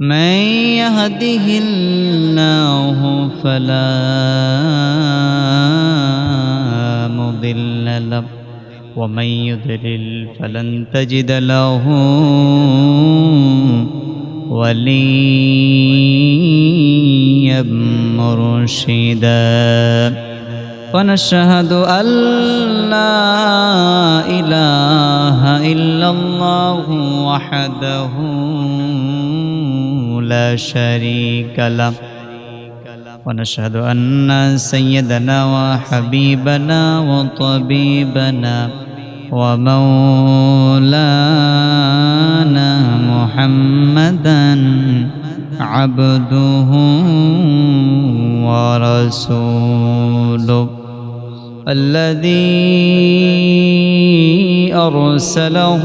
من يهده الله فلا مضل له ومن يضلل فلن تجد له وليا مرشدا. ونشهد أن لا إله إلا الله وحده لا شريك له. ونشهد أن سيدنا وحبيبنا وطبيبنا ومولانا محمدا عبده ورسوله الذي أرسله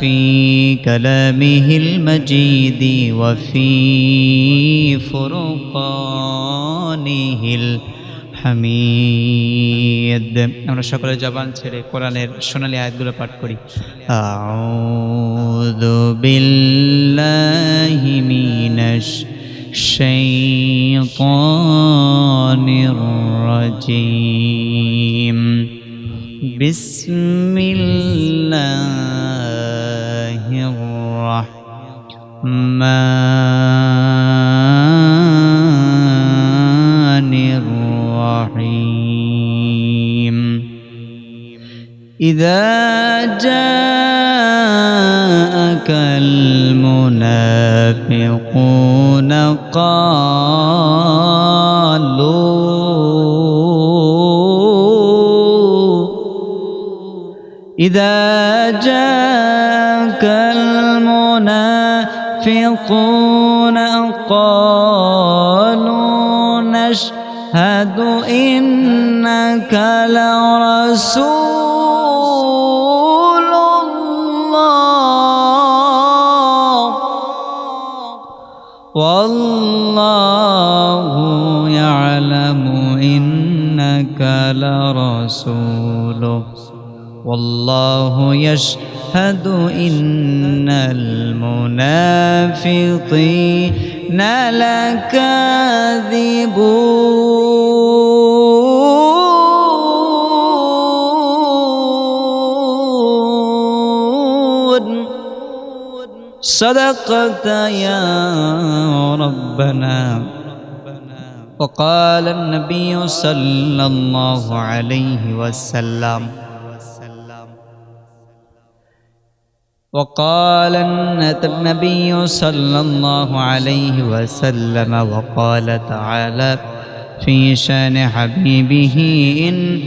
في كلامه المجيد وفي فرقانه الحميد আমরা সকলে জবান ছেড়ে কোরআনের সোনালী আয়াতগুলো পাঠ করি আউযু বিল্লাহি মিনাশ الشيطان الرجيم بسم الرحمن الرحيم. إذا جاءك المنافقون قالوا إذا جاءك المنافقون قالوا نشهد إنك لرسول الله. والله يعلم إنك لرسوله. والله يشهد إن المنافقين لكاذبون. صدقت يا ربنا. وقال النبي صلى الله عليه وسلم وقال النبي صلى الله عليه وسلم وقال تعالى في شان حبيبه إن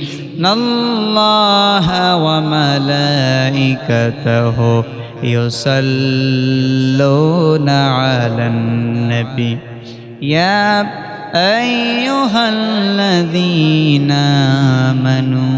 الله وملائكته يصلون على النبي. يا أيها الذين آمنوا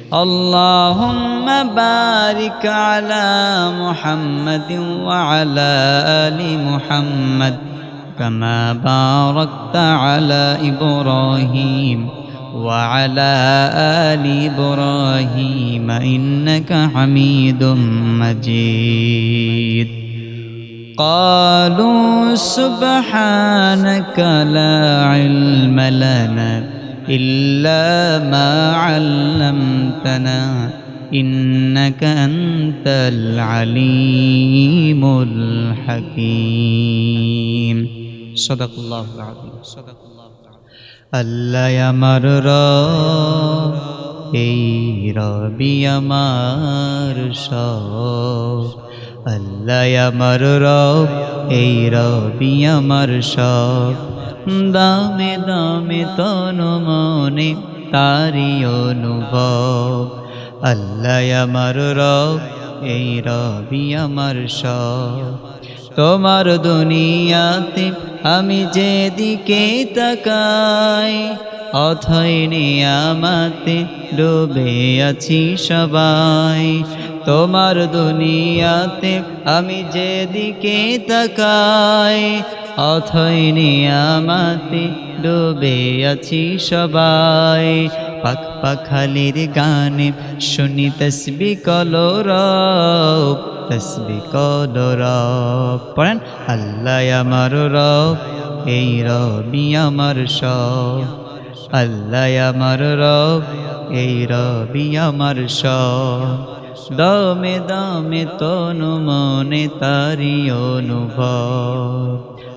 اللهم بارك على محمد وعلى آل محمد كما باركت على إبراهيم وعلى آل إبراهيم إنك حميد مجيد. قالوا سبحانك لا علم لنا إلا ما علمتنا إنك أنت العليم الحكيم صدق الله العظيم صدق الله العظيم আল্লাহ আমার রব এই রবি আমার সব আল্লাহ আমার রব এই রবি আমার সব দামে দামে তনু মনে তারি অনুভব। আল্লাহ আমার রব, এই রবি আমার সব। তোমার দুনিয়াতে আমি যেদিকে তাকাই, অথই নিয়ামাতে ডুবে আছি সবাই। তোমার দুনিয়াতে আমি যেদিকে তাকাই অথই নিয়ামাতে ডুবে আছি সবাই। পাখ পাখালির গানে শুনি, তসবি কলরব তসবি কলরব পড়েন, আল্লাহ আমার রব, এই রবি আমার সব। আল্লাহ আমার রব, এই রবি আমার সব। দমে দমে তনু মনে তারি অনুভব।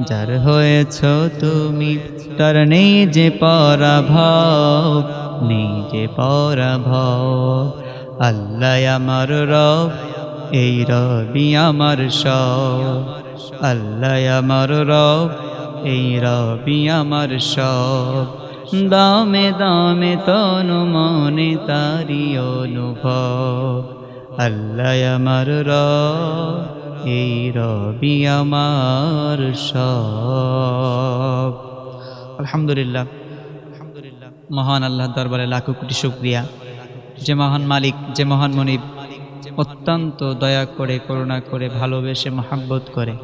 যার হয়েছ তুমি, তার নেই যে পরাভব, নেই যে পরাভব। আল্লাহ আমার রব, এই রবি আমার সব। আল্লাহ আমার রব, এই রবি আমার সব। দামে দামে তনু মনে তারি অনুভব। আল্লাহ আমার রব এই রবি আমার সব। আলহামদুলিল্লাহ। মহান আল্লাহ দরবারে লাখো কোটি শুক্রিয়া। যে মহান মালিক, যে মহান মনিব, অত্যন্ত দয়া করে, করুণা করে, ভালোবেসে, মহাব্বত করে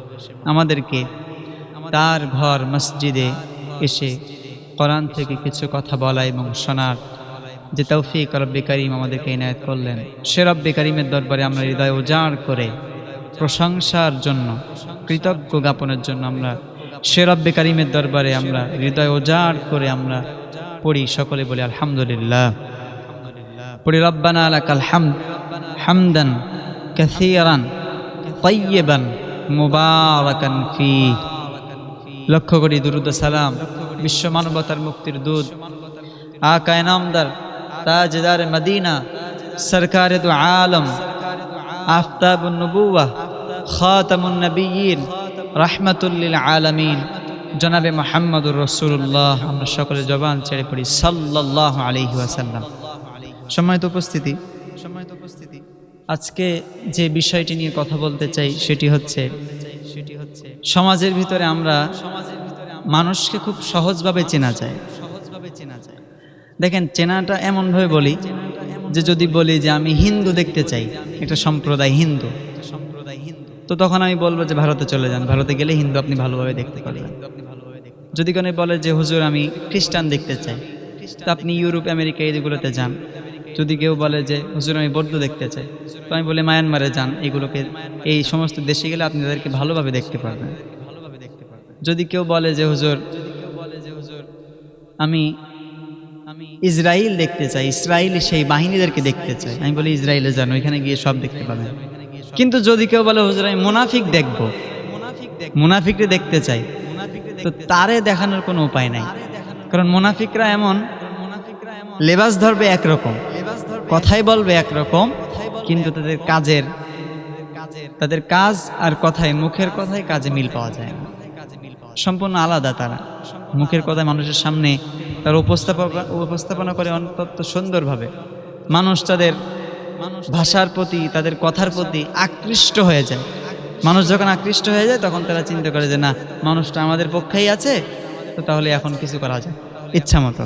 আমাদেরকে তার ঘর, মসজিদে এসে কোরআন থেকে কিছু কথা বলা এবং শোনার যে তৌফিক রব্বে করিম আমাদেরকে ইনায়ত করলেন। সে রব্বে করিমের দরবারে আমরা হৃদয় উজাড় করে প্রশংসার জন্য, কৃতজ্ঞ জ্ঞাপনের জন্য আমরা সে রব্বে করিমের দরবারে আমরা হৃদয় উজাড় করে আমরা পড়ি সকলে বলি আলহামদুলিল্লাহ। পড়ি রব্বানা আলাকাল হামদ, হামদান কাসীরান তাইয়িবান মুবারাকান ফি লক্ষ্য করি দুরুদ সালাম, বিশ্ব মানবতার মুক্তির দুধ আকায় নামদার তাজদার মদিনা সরকার দু আলম আফতাবুন নবুয়া খাতামুন নবিয়িন রাহমাতুল্লিল আলামিন জনাবে মোহাম্মদুর রসুল্লাহ আমরা সকলে জবান ছেড়ে পড়ি, সাল্লাল্লাহু আলাইহি ওয়াসাল্লাম। সম্মানিত উপস্থিতি সম্মানিত উপস্থিতি আজকে যে বিষয়টি নিয়ে কথা বলতে চাই, সেটি হচ্ছে সেটি হচ্ছে সমাজের ভিতরে আমরা সমাজের ভিতরে মানুষকে খুব সহজভাবে চেনা যায় সহজভাবে চেনা যায়। দেখেন, চেনাটা এমনভাবে বলি যে যদি বলি যে আমি হিন্দু দেখতে চাই একটা সম্প্রদায় হিন্দু। সম্প্রদায় হিন্দু তো তখন আমি বলব যে ভারতে চলে যান। ভারতে গেলে হিন্দু আপনি ভালোভাবে দেখতে পারবেন যদি কোনো বলে যে, হুজুর, আমি খ্রিস্টান দেখতে চাই, তো আপনি ইউরোপ, আমেরিকা এইগুলোতে যান। যদি কেউ বলে যে, হুজুর, আমি বৌদ্ধ দেখতে চাই, তো আমি বলি, মায়ানমারে যান। এগুলোকে, এই সমস্ত দেশে গেলে আপনি তাদেরকে ভালোভাবে দেখতে পারবেন। যদি কেউ বলে যে, হুজুর আমি আমি ইসরায়েল দেখতে চাই ইসরায়েল সেই বাহিনীদেরকে দেখতে চাই। আমি বলি ইসরায়েলে যান, ওইখানে গিয়ে সব দেখতে পাবেন। কিন্তু যদি কেউ বলে, হুজুর, আমি মুনাফিক দেখব। মুনাফিককে দেখতে চাই। তো তারে দেখানোর কোনো উপায় নাই। কারণ মুনাফিকরা এমন, লেবাস ধরবে একরকম, কথাই বলবে একরকম, কিন্তু তাদের কাজের, তাদের কাজ আর কথায়, মুখের কথায় কাজে মিল পাওয়া যায় না। সম্পূর্ণ আলাদা তারা। মুখের কথায় মানুষের সামনে তার উপস্থাপনা উপস্থাপনা করে অন্তত সুন্দরভাবে। মানুষ তাদের ভাষার প্রতি, তাদের কথার প্রতি আকৃষ্ট হয়ে যায়। মানুষ যখন আকৃষ্ট হয়ে যায়, তখন তারা চিন্তা করে যে, না, মানুষটা আমাদের পক্ষেই আছে, তো তাহলে এখন কিছু করা যায় ইচ্ছা মতো।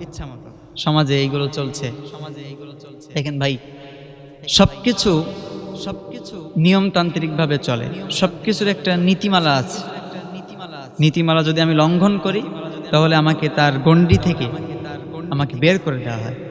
ইচ্ছা মতো। সমাজে এইগুলো চলছে সমাজে এইগুলো চলছে। দেখেন ভাই, সবকিছু সবকিছু নিয়মতান্ত্রিকভাবে চলে। সবকিছুর একটা নীতিমালা আছে। নীতিমালা যদি আমি লঙ্ঘন করি, তাহলে আমাকে তার গণ্ডি থেকে আমাকে বের করে দেওয়া হয়।